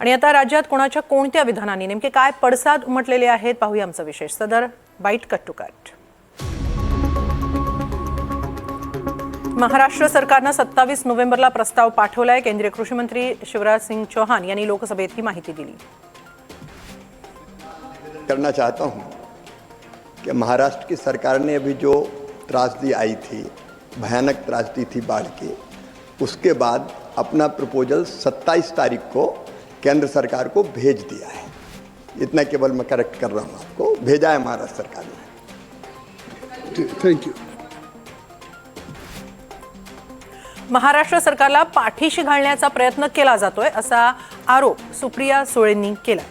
आणि आता राज्यात कोणाच्या कोणत्या विधानांनी नेमके काय पडसाद उमटलेले आहेत पाहूया आमचा विशेष. सदर byte cut two cut. Maharashtra सरकारनं सत्तावीस नोव्हेंबरला प्रस्ताव पाठवलाय. केंद्रीय कृषी मंत्री शिवराज सिंग चौहान यांनी लोकसभेत ही माहिती दिली. करना चाहता हूँ कि महाराष्ट्र की सरकार ने अभी जो त्रासदी आई थी भयानक त्रासदी थी बाढ़ की उसके बाद अपना प्रपोजल 27 तारीख को केंद्र सरकार को भेज दिया है। इतना केवल मैं करेक्ट कर रहा हूँ आपको। भेजा है महाराष्ट्र सरकार ने। थँक्यू महाराष्ट्र सरकारला पाठीशी घालण्याचा प्रयत्न केला जातोय असा आरोप सुप्रिया सुळेंनी केला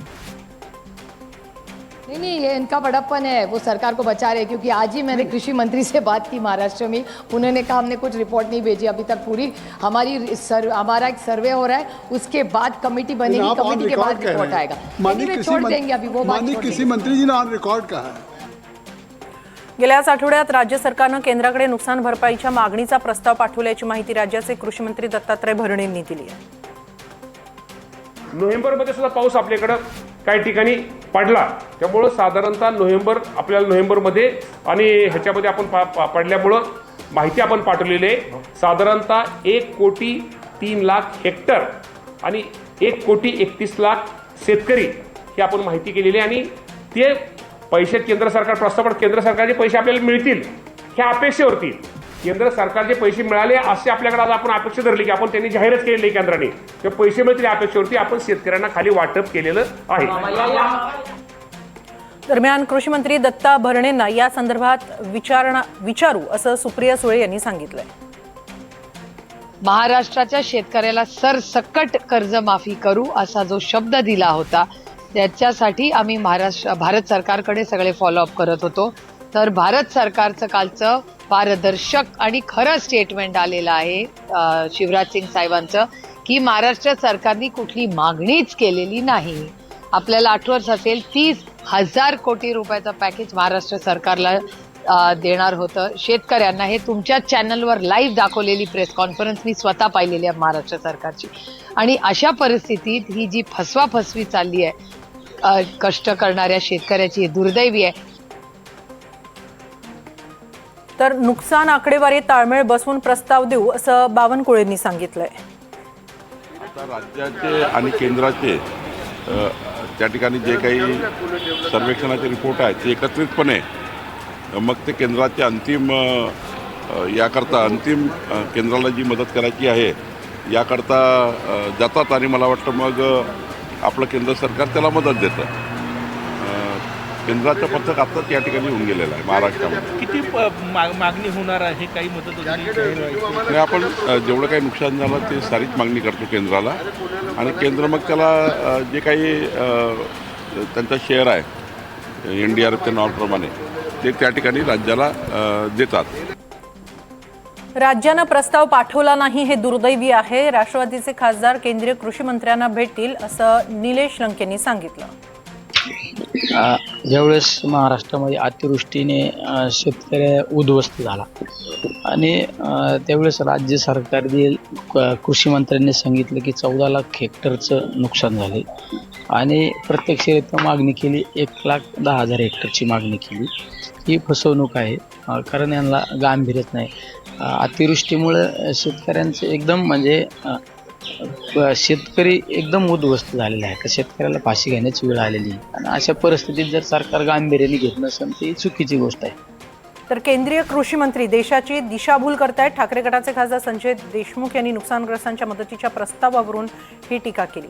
नहीं नहीं ये इनका बड़प्पन है। वो सरकार को बचा रहे हैं, क्योंकि आज ही मैंने कृषी मंत्री से बात की महाराष्ट्र में। उन्होंने कहा हमने कुछ रिपोर्ट नहीं भेजी अभी तक पूरी हमारी सर, हमारा एक सर्वे हो रहा है उसके बाद कमेटी बनेगी कमेटी के बाद रिपोर्ट आएगा। माननीय छोड़ देंगे अभी वो बात माननीय कृषी। मंत्री जी ने रिकॉर्ड कहा है। गेल्याच आठवड्यात राज्य सरकारनं केंद्राकडे नुकसान भरपाईच्या मागणीचा प्रस्ताव पाठवल्याची माहिती राज्याचे कृषी मंत्री दत्तात्रय भरणे यांनी दिली आहे. नोव्हेंबरमध्ये सुद्धा पाऊस आपल्याकडं. काही ठिकाणी पडला. त्यामुळं साधारणतः नोव्हेंबर आपल्याला नोव्हेंबरमध्ये आणि ह्याच्यामध्ये आपण पा पा- पडल्यामुळं माहिती आपण पाठवलेली आहे. साधारणतः एक कोटी तीन लाख हेक्टर आणि एक कोटी एकतीस लाख शेतकरी ही आपण माहिती केलेली आहे. आणि ते पैसे केंद्र सरकार प्रस्तावात केंद्र सरकारचे पैसे आपल्याला मिळतील ह्या अपेक्षेवरती. केंद्र सरकारचे पैसे मिळाले असे आपल्याकडे आज आपण अपेक्षा धरली की आपण त्यांनी जाहीरच केलेली आहे केंद्राने. ते पैसे मिळतील अपेक्षेवरती आपण शेतकऱ्यांना खाली वाटप केलेलं आहे. दरम्यान कृषी मंत्री दत्ता भरणेंना या संदर्भात विचारणा विचारू असं सुप्रिया सुळे यांनी सांगितलंय. महाराष्ट्राच्या शेतकऱ्याला सरसकट कर्जमाफी करू असा जो शब्द दिला होता त्याच्यासाठी आम्ही महाराष्ट्र भारत सरकारकडे सगळे फॉलोअप करत होतो. तर भारत सरकारचं कालचं पारदर्शक आणि खरं स्टेटमेंट आलेलं आहे शिवराज सिंग साहेबांचं की महाराष्ट्र सरकारने कुठली मागणीच केलेली नाही. आपल्याला आठवत असेल तीस हजार कोटी रुपयाचं पॅकेज महाराष्ट्र सरकारला देणार होतं. शेतकऱ्यांना हे तुमच्या चॅनलवर लाईव्ह दाखवलेली प्रेस कॉन्फरन्स मी स्वतः पाहिलेली आहे महाराष्ट्र सरकारची. आणि अशा परिस्थितीत ही जी फसवाफसवी चालली आहे कष्ट करणाऱ्या शेतकऱ्याची दुर्दैवी आहे तर नुकसान आकडेवारी ताळमेळ बसवून प्रस्ताव देऊ असं बावनकुळेंनी सांगितलंय. आता राज्याचे आणि केंद्राचे त्या ठिकाणी जे काही सर्वेक्षणाचे रिपोर्ट आहेत ते एकत्रितपणे मग ते केंद्राचे अंतिम याकरता अंतिम केंद्राला जी मदत करायची आहे याकरता जातात आणि मला वाटतं मग आपलं केंद्र सरकार त्याला मदत देतं. केंद्राचं पथक आत्ताच या ठिकाणी येऊन गेलेलं आहे महाराष्ट्रामध्ये. किती मागणी होणार आहे? काही मदत? आणि आपण अ, जेवढं काही नुकसान झालं ते सारीच मागणी करतो केंद्राला. आणि केंद्र मग त्याला अ, जे काही अ, त्यांचा शेअर आहे एन डी आर एफच्या नॉर्मप्रमाणे ते त्या ठिकाणी राज्याला अ, देतात. राज्यानं प्रस्ताव पाठवला नाही हे दुर्दैवी आहे. राष्ट्रवादीचे खासदार केंद्रीय कृषी मंत्र्यांना भेटतील असं निलेश लंकेंनी सांगितलं. ज्यावेळेस महाराष्ट्रामध्ये अतिवृष्टीने शेतकऱ्या उद्ध्वस्त झाला. आणि त्यावेळेस राज्य सरकारने क- कृषी मंत्र्यांनी सांगितलं की चौदा लाख हेक्टरचं नुकसान झाले. आणि प्रत्यक्षरित्या मागणी केली एक लाख दहा हजार हेक्टरची मागणी केली. ही फसवणूक आहे. कारण यांना गांभीर्यच नाही. अतिवृष्टीमुळं शेतकऱ्यांचं एकदम म्हणजे शेतकरी एकदम उद्ध्वस्त झालेला आहे. तर शेतकऱ्याला फाशी घेण्याची वेळ आलेली आहे. आणि अशा परिस्थितीत जर सरकार गांभीर्याने घेत नसेल ती चुकीची गोष्ट आहे. तर केंद्रीय कृषी मंत्री देशाची दिशाभूल करतायत. ठाकरे गटाचे खासदार संजय देशमुख यांनी नुकसानग्रस्तांच्या मदतीच्या प्रस्तावावरून ही टीका केली.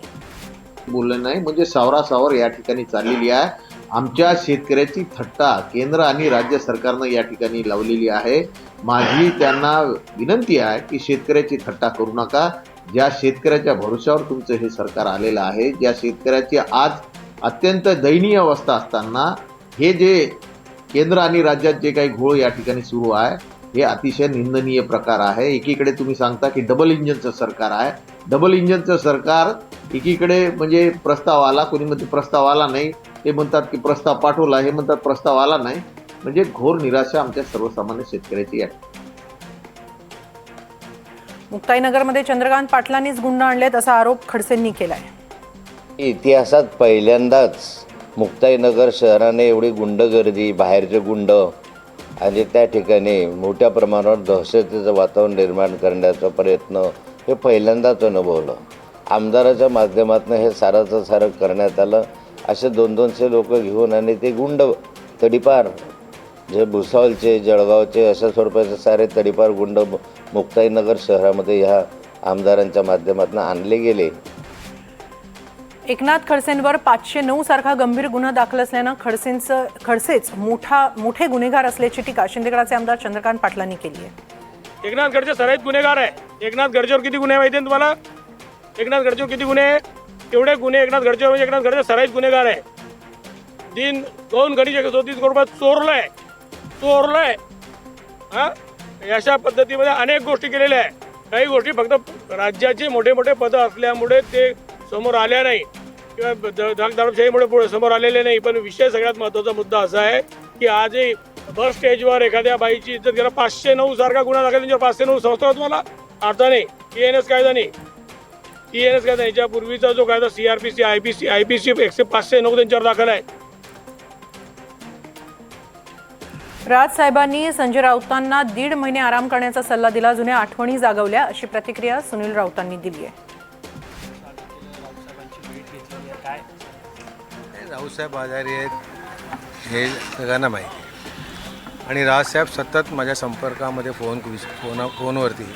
बोललं नाही म्हणजे सावरासावर या ठिकाणी चाललेली आहे. आमच्या शेतकऱ्याची थट्टा केंद्र आणि राज्य सरकारनं या ठिकाणी लावलेली आहे. माझी त्यांना विनंती आहे की शेतकऱ्याची थट्टा करू नका. ज्या शेतकऱ्याच्या भरोश्यावर तुमचं हे सरकार आलेलं आहे ज्या शेतकऱ्याची आज अत्यंत दयनीय अवस्था असताना हे जे केंद्र आणि राज्यात जे काही घोळ या ठिकाणी सुरू आहे हे अतिशय निंदनीय प्रकार आहे. एकीकडे तुम्ही सांगता की डबल इंजनचं सरकार आहे. डबल इंजनचं सरकार एकीकडे म्हणजे प्रस्ताव आला कोणी म्हणते प्रस्ताव आला नाही ते म्हणतात की प्रस्ताव पाठवला हे म्हणतात प्रस्ताव आला नाही. म्हणजे घोर निराशा आमच्या सर्वसामान्य शेतकऱ्याची आहे. मुक्ताईनगरमध्ये चंद्रकांत पाटलांनीच गुंड आणलेत असा आरोप खडसेंनी केलाय. इतिहासात पहिल्यांदाच मुक्ताईनगर शहराने एवढी गुंडगर्दी बाहेरचे गुंड आणि त्या ठिकाणी मोठ्या प्रमाणावर दहशतीचं वातावरण निर्माण करण्याचा प्रयत्न हे पहिल्यांदाच अनुभवलं. आमदाराच्या माध्यमातून हे साराचं सारं करण्यात आलं. असे दोन दोनशे लोक घेऊन आणि ते गुंड तडीपार जे भुसावलचे जळगावचे अशा स्वरूपाचे सारे तडीपार गुंड मुक्ताईनगर शहरामध्ये ह्या आमदारांच्या माध्यमातून आणले गेले. एकनाथ खडसेंवर पाचशे नऊ सारखा गंभीर गुन्हा दाखल असल्यानं खडसेंचं खडसेच मोठा मोठे गुन्हेगार असल्याची टीका शिंदेगडाचे आमदार चंद्रकांत पाटलांनी केली आहे. एकनाथ गडचे सराईत गुन्हेगार आहे. एकनाथ गडचेवर किती गुन्हे माहिती आहे तुम्हाला? एकनाथ गडचेवर किती गुन्हे? आहे तेवढे गुन्हे एकनाथ गडचेवर म्हणजे एकनाथ गडचे सराईत गुन्हेगार आहे. दिन दोन गडीचे चौतीस करोड रुपये चोरलंय. चोरलंय. हा? अशा पद्धतीमध्ये अनेक गोष्टी केलेल्या आहे काही गोष्टी फक्त राज्याचे मोठे मोठे पदं असल्यामुळे ते समोर आल्या नाही. किंवा दारूशाहीमुळे पुढे समोर आलेले नाही. पण विषय सगळ्यात महत्त्वाचा मुद्दा असा आहे की आजही बस स्टेजवर एखाद्या बाईची इज्जत गेला पाचशे नऊ सारखा गुन्हा दाखल त्यांच्यावर पाचशे नऊ संस्था तुम्हाला अर्थ नाही टी एन एस कायदा नाही. टी एन एस कायदा नाही. याच्यापूर्वीचा जो कायदा C R P C I P C I P C एकशे पाचशे नऊ त्यांच्यावर दाखल आहे. राज साहेबांनी संजय राऊतांना दीड महिने आराम करण्याचा सल्ला दिला. जुन्या आठवणी जागवल्या. अशी प्रतिक्रिया सुनील राऊतांनी दिली आहे. राऊसाहेब आजारी आहेत. हे सगळ्यांना माहिती आहे. आणि राजसाहेब सतत माझ्या संपर्कामध्ये फोन फोन फोनवरती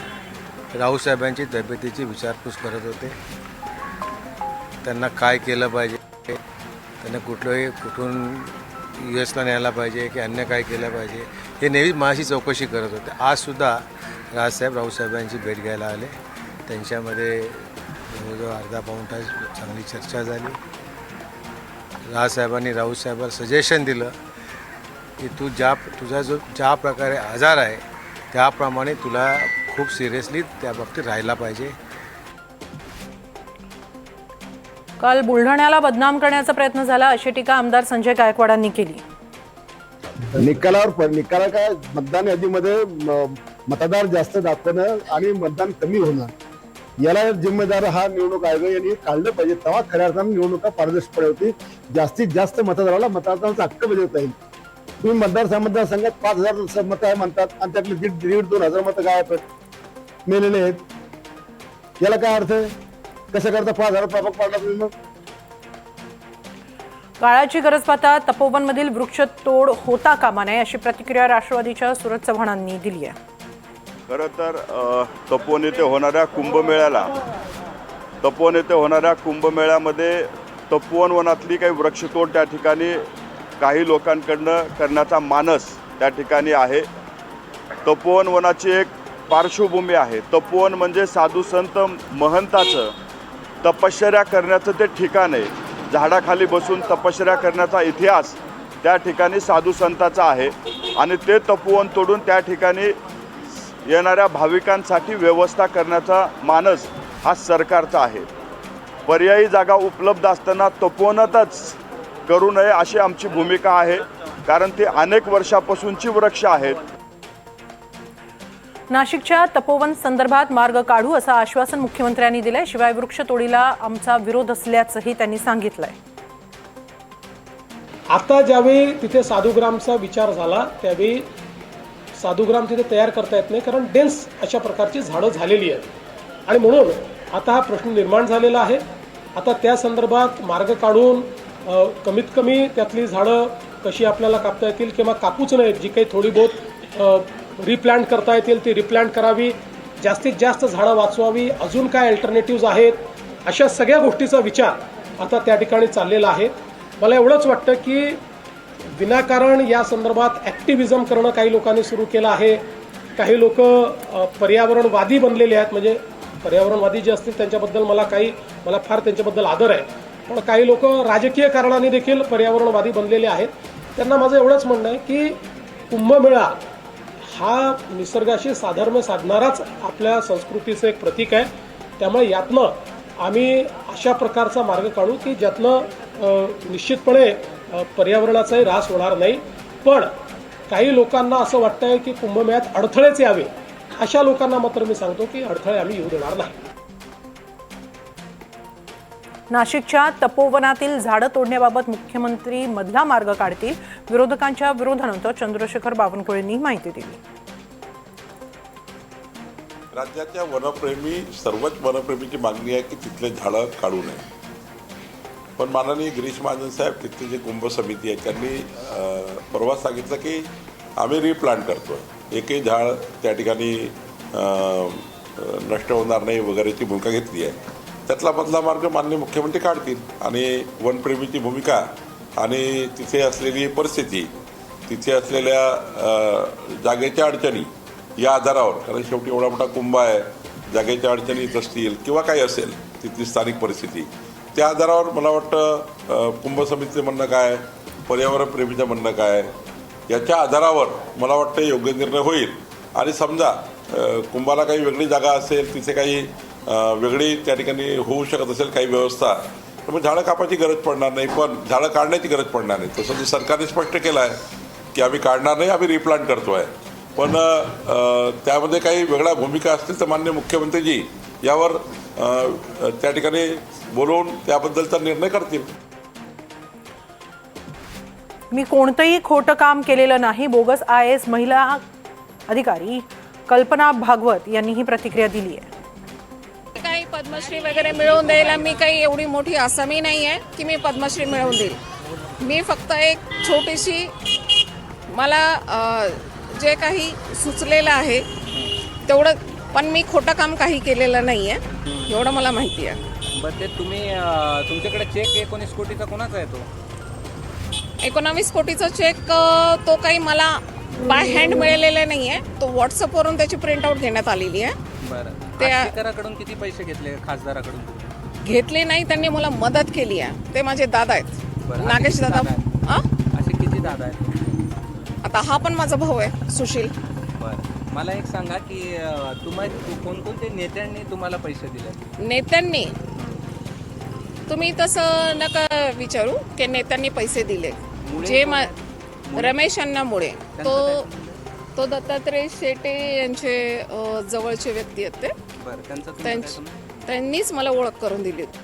राऊसाहेबांची तब्येतीची विचारपूस करत होते. त्यांना काय केलं पाहिजे? त्यांना कुठलंही कुठून यू एसला न्यायला पाहिजे की अन्य काय केलं पाहिजे हे नेहमी माझी चौकशी करत होते. आजसुद्धा राजसाहेब रावसाहेबांची भेट घ्यायला आले. त्यांच्यामध्ये जवळजवळ अर्धा पाऊण तास चांगली चर्चा झाली. राजसाहेबांनी राऊसाहेबांना सजेशन दिलं की तू ज्या तुझा जो ज्या प्रकारे आजार आहे त्याप्रमाणे तुला खूप सिरियसली त्या बाबतीत राहायला पाहिजे. काल बुलढाण्याला बदनाम करण्याचा प्रयत्न झाला अशी टीका आमदार संजय गायकवाडांनी केली. निकालावर निकाला काय मतदान यादीमध्ये म- मतदार जास्त दाखवणं आणि मतदान कमी होणं. याला जिम्मेदार हा निवडणूक आयोग यांनी काढलं पाहिजे. तेव्हा खऱ्या अर्थानं निवडणुका पारदर्शकपणे होती. जास्तीत जास्त मतदाराला मतदारांचा हक्क बजावता येईल. तुम्ही मतदार मतदारसंघात पाच हजार मतं आहे म्हणतात आणि त्यातले दीड दीड दोन हजार मतं काय आहेत. मेलेले आहेत. याला काय अर्थ आहे? कसं करता? पाच हजार प्रापक पाडला तुम्ही मग. काळाची गरज पाहता तपोवनमधील वृक्षतोड होता कामा नये अशी प्रतिक्रिया राष्ट्रवादीच्या सुरज चव्हाणांनी दिली आहे. खरं तर अ, तपोवन येथे होणाऱ्या कुंभमेळ्याला तपोवन येथे होणाऱ्या कुंभमेळ्यामध्ये तपोवन वनातली काही वृक्षतोड त्या ठिकाणी काही लोकांकडनं करण्याचा मानस त्या ठिकाणी आहे. तपोवन वनाची एक पार्श्वभूमी आहे. तपोवन म्हणजे साधू संत महंताचं तपश्चर्या करण्याचं ते ठिकाण आहे. झाडाखाली बसून तपश्चर्या करण्याचा इतिहास त्या ठिकाणी साधू संतांचा आहे. आणि ते तपोवन तोडून त्या ठिकाणी येणाऱ्या भाविकांसाठी व्यवस्था करण्याचा मानस हा सरकारचा आहे. पर्यायी जागा उपलब्ध असताना तपोवनातच करू नये अशी आमची भूमिका आहे. कारण ते अनेक वर्षापासूनची वृक्ष आहेत. नाशिकच्या तपोवन संदर्भात मार्ग काढू असं आश्वासन मुख्यमंत्र्यांनी दिलंय. शिवाय वृक्षतोडीला आमचा विरोध असल्याचंही त्यांनी सांगितलंय. आता ज्यावेळी तिथे साधुग्रामचा विचार झाला त्यावेळी साधुग्राम तिथे तयार करता येत नाही कारण डेन्स अशा प्रकारची झाडं झालेली आहेत. आणि म्हणून आता हा प्रश्न निर्माण झालेला आहे. आता त्या संदर्भात मार्ग काढून कमीत कमी त्यातली झाडं कशी आपल्याला कापता येतील किंवा कापूच नाहीत जी काही थोडी बहुत रिप्लांट करता येतील ती रिप्लांट करावी. जास्तीत जास्त झाडं वाचवावी. अजून काय अल्टरनेटिव्ज आहेत? अशा सगळ्या गोष्टीचा विचार आता त्या ठिकाणी चाललेला आहे. मला एवढंच वाटतं की विनाकारण या संदर्भात ॲक्टिव्हिजम करणं काही लोकांनी सुरू केलं आहे. काही लोक पर्यावरणवादी बनलेले आहेत. म्हणजे पर्यावरणवादी जे असतील त्यांच्याबद्दल मला काही मला फार त्यांच्याबद्दल आदर आहे. पण काही लोक राजकीय कारणाने देखील पर्यावरणवादी बनलेले आहेत. त्यांना माझं एवढंच म्हणणं आहे की कुंभमेळा हा निसर्गाशी साधर्म्य साधणाराच आपल्या संस्कृतीचं एक प्रतीक आहे. त्यामुळे यातनं आम्ही अशा प्रकारचा मार्ग काढू की ज्यातनं निश्चितपणे पर्यावरणाचाही ऱ्हास होणार नाही. पण काही लोकांना असं वाटतंय की कुंभमेळ्यात अडथळेच यावे अशा लोकांना मात्र मी सांगतो की अडथळे आम्ही येऊ देणार नाही. नाशिकच्या तपोवनातील झाडं तोडण्याबाबत मुख्यमंत्री मधला मार्ग काढतील. विरोधकांच्या विरोधानंतर चंद्रशेखर बावनकुळेंनी माहिती दिली. राज्याच्या वनप्रेमी सर्वच वनप्रेमीची मागणी आहे की तिथले झाडं काढू नये. पण माननीय गिरीश महाजन साहेब तिथली जी कुंभ समिती आहे त्यांनी परवा सांगितलं की आम्ही रिप्लांट करतो एकही झाड त्या ठिकाणी नष्ट होणार नाही वगैरेची भूमिका घेतली आहे. त्यातला मधला मार्ग माननीय मुख्यमंत्री काढतील. आणि वनप्रेमीची भूमिका आणि तिथे असलेली परिस्थिती तिथे असलेल्या जागेच्या अडचणी या आधारावर कारण शेवटी एवढा मोठा कुंभ आहे जागेच्या अडचणी असतील किंवा काही असेल तिथली स्थानिक परिस्थिती. त्या आधारावर मला वाटतं कुंभ समितीचं म्हणणं काय पर्यावरणप्रेमीचं म्हणणं काय याच्या आधारावर मला वाटतं योग्य निर्णय होईल. आणि समजा कुंभाला काही वेगळी जागा असेल तिथे काही वेगळी त्या ठिकाणी होऊ शकत असेल काही व्यवस्था. तर मग झाडं कापायची गरज पडणार नाही पण झाडं काढण्याची गरज पडणार नाही. तसं जे सरकारने स्पष्ट केलं आहे की आम्ही काढणार नाही आम्ही रिप्लांट करतो आहे पण त्यामध्ये काही वेगळ्या भूमिका असतील तर मान्य मुख्यमंत्रीजी यावर त्या ठिकाणी बोलवून त्याबद्दलचा निर्णय करतील. मी कोणतंही खोटं काम केलेलं नाही बोगस आय एस महिला अधिकारी कल्पना भागवत यांनी ही प्रतिक्रिया दिली आहे. पद्मश्री वगैरे मिळवून द्यायला मी काही एवढी मोठी आसामी नाही आहे की मी पद्मश्री मिळवून देईल. मी फक्त एक छोटीशी मला जे काही सुचलेलं आहे तेवढं पण मी खोटं काम काही केलेलं नाही आहे. एवढं मला माहिती आहे. बरं ते तुम्ही तुमच्याकडे चेक एकोणीस कोटीचा कोणाचा आहे तो? एकोणावीस कोटीचा चेक तो काही मला बाय हँड मिळालेला नाही आहे तो व्हॉट्सअपवरून त्याची प्रिंटआउट घेण्यात आलेली आहे. बरं. ते- आष्टीकराकडून किती पैसे घेतले खासदाराकडून? घेतली नाही त्यांनी मला मदत केली आहे. ते माझे दादा आहेत. बरं, नागेश किती दादा दादा आ? असे किती दादा आहेत? आता हा पण माझा भाऊ आहे सुशील. बरं मला एक सांगा की अं, तुम्हाला कोणकोणते नेत्यांनी तुम्हाला पैसे दिले? नेत्यांनी? तुम्ही तसं नका विचारू की नेत्यांनी पैसे दिले. जे मा रमेश अण्णामुळे. तो तो दत्तात्रय शेटे यांचे अ, जवळचे व्यक्ती आहेत ते. बरं त्यांचं त्यांच- त्यांनीच मला ओळख करून दिली. होती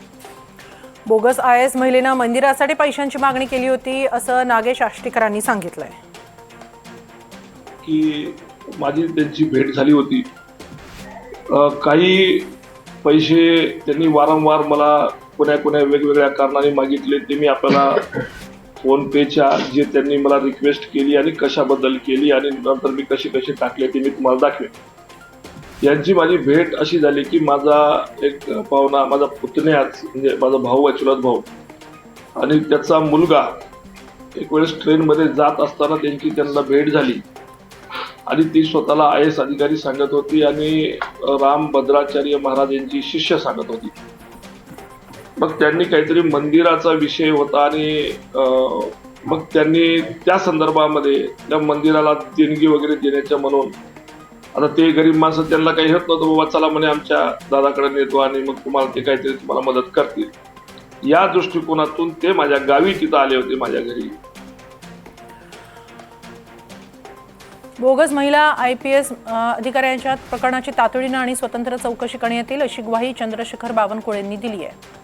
बोगस आय एस महिलेनं मंदिरासाठी पैशांची मागणी केली होती असं नागेश आष्टीकरांनी सांगितलंय. की माझी त्यांची भेट झाली होती. अ, काही पैसे त्यांनी वारंवार मला कोण्या कोण्या वेगवेगळ्या कारणाने मागितले ते मी आपल्याला फोन पेच्या जे त्यांनी मला रिक्वेस्ट केली आणि कशाबद्दल केली आणि नंतर मी कसे कसे टाकले ते मी तुम्हाला दाखवेन. यांची माझी भेट अशी झाली की माझा एक पाहुणा माझा पुतण्याच म्हणजे माझा भाऊ आहे चुलत भाऊ. आणि त्याचा मुलगा एक वेळेस ट्रेनमध्ये जात असताना त्यांची त्यांना भेट झाली. आणि ती स्वतःला आय एस अधिकारी सांगत होती आणि राम भद्राचार्य महाराज यांची शिष्य सांगत होती. मग त्यांनी काहीतरी मंदिराचा विषय होता आणि मग त्यांनी त्या संदर्भामध्ये त्या मंदिराला देणगी वगैरे देण्याच्या म्हणून आता ते गरीब माणसं त्यांना काही होत नव्हतं बाबा चला म्हणे आमच्या दादाकडे नेतो आणि मग तुम्हाला ते काहीतरी तुम्हाला मदत करतील. या दृष्टिकोनातून ते माझ्या गावी तिथं आले होते माझ्या घरी. बोगस महिला आय पी एस अधिकाऱ्यांच्या प्रकरणाची तातडीनं आणि स्वतंत्र चौकशी करण्यात येईल अशी ग्वाही चंद्रशेखर बावनकुळेंनी दिली आहे.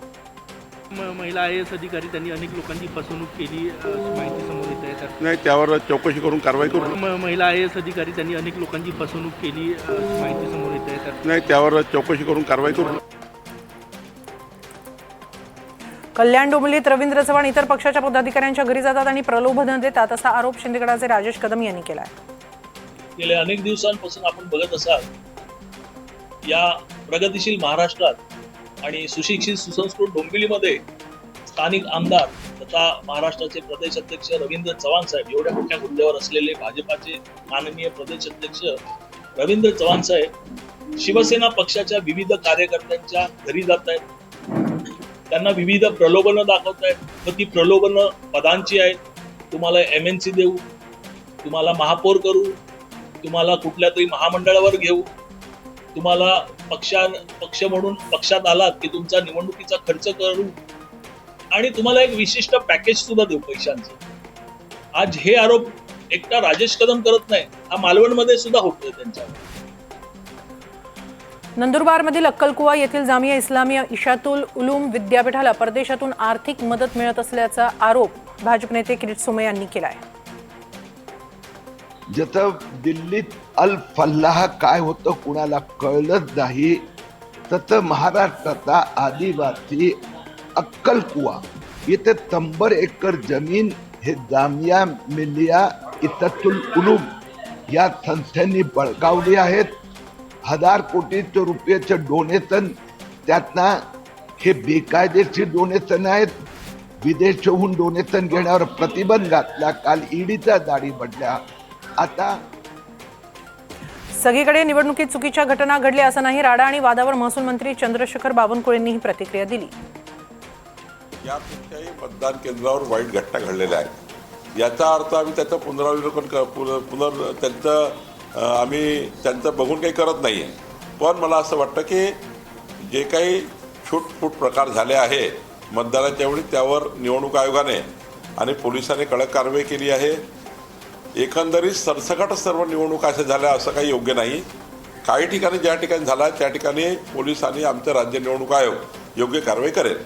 म- महिला आय एस अधिकारी त्यांनी अनेक लोकांची फसवणूक केली अशी माहिती समोर येत आहे. तर नाही त्यावर चौकशी करून कारवाई करू म- महिला आय एस अधिकारी त्यांनी अनेक लोकांची फसवणूक केली अशी माहिती समोर येत आहे. तर नाही त्यावर चौकशी करून कारवाई करू कल्याण डोंबिवलीत रवींद्र चव्हाण इतर पक्षाच्या पदाधिकाऱ्यांच्या घरी जातात आणि प्रलोभनं देतात असा आरोप शिंदेगडाचे राजेश कदम यांनी केला आहे गेल्या अनेक दिवसांपासून आपण बघत असाल या प्रगतिशील महाराष्ट्रात आणि सुशिक्षित सुसंस्कृत डोंबिवलीमध्ये स्थानिक आमदार तथा महाराष्ट्राचे प्रदेश अध्यक्ष रवींद्र चव्हाण साहेब एवढ्या मोठ्या हुद्द्यावर असलेले भाजपाचे माननीय प्रदेश अध्यक्ष रवींद्र चव्हाण साहेब शिवसेना पक्षाच्या विविध कार्यकर्त्यांच्या घरी जात आहेत. त्यांना विविध प्रलोभनं दाखवत आहेत. व ती प्रलोभनं पदांची आहेत. तुम्हाला एम एन सी देऊ तुम्हाला महापौर करू तुम्हाला कुठल्या तरी महामंडळावर घेऊ तुम्हाला पक्षा पक्ष म्हणून पक्षात आलात की तुमचा निवडणुकीचा खर्च करू आणि तुम्हाला एक विशिष्ट पॅकेज सुद्धा देऊ पैशांचं. आज हे आरोप एकटा राजेश कदम करत नाही हा मालवणमध्ये सुद्धा होतोय त्यांच्यावर नंदुरबारमधील अक्कलकुवा येथील जामिया इस्लामिया इशातुल उलूम विद्यापीठाला परदेशातून आर्थिक मदत मिळत असल्याचा आरोप भाजप नेते किरीट सोमय यांनी केला आहे जसं दिल्लीत अल फल्लाह काय होतं कुणाला कळलंच नाही तसं महाराष्ट्राचा आदिवासी अक्कलकुवा. इथे तंबर एकर जमीन हे जामिया मिलिया इततुल उलूम या संस्थांनी बळकावली आहेत. हजार कोटीचं रुपयाचं डोनेशन त्यातना हे बेकायदेशीर डोनेशन आहेत. विदेशहून डोनेशन घेण्यावर प्रतिबंध घातला काल ईडीचा दाढी पडल्या. आता सगळीकडे निवडणुकीत चुकीच्या घटना घडल्या असं नाही राडा आणि वादावर महसूल मंत्री चंद्रशेखर बावनकुळेंनी ही प्रतिक्रिया दिली. यापेक्षाही मतदान केंद्रावर वाईट घटना घडलेल्या आहेत. याचा अर्थ आम्ही त्याचं पुनरावलोकन पुनर त्यांचं आम्ही त्यांचं बघून काही करत नाही आहे पण मला असं वाटतं की जे काही छूटफूट प्रकार झाले आहे मतदानाच्या वेळी त्यावर निवडणूक आयोगाने आणि पोलिसांनी कडक कारवाई केली आहे. एकंदरीत सरसकट सर्व निवडणूक अशा झाल्या असं काही योग्य नाही. काही ठिकाणी ज्या ठिकाणी झाला त्या ठिकाणी पोलिसांनी आमचं राज्य निवडणूक आयोग योग्य कारवाई करेल.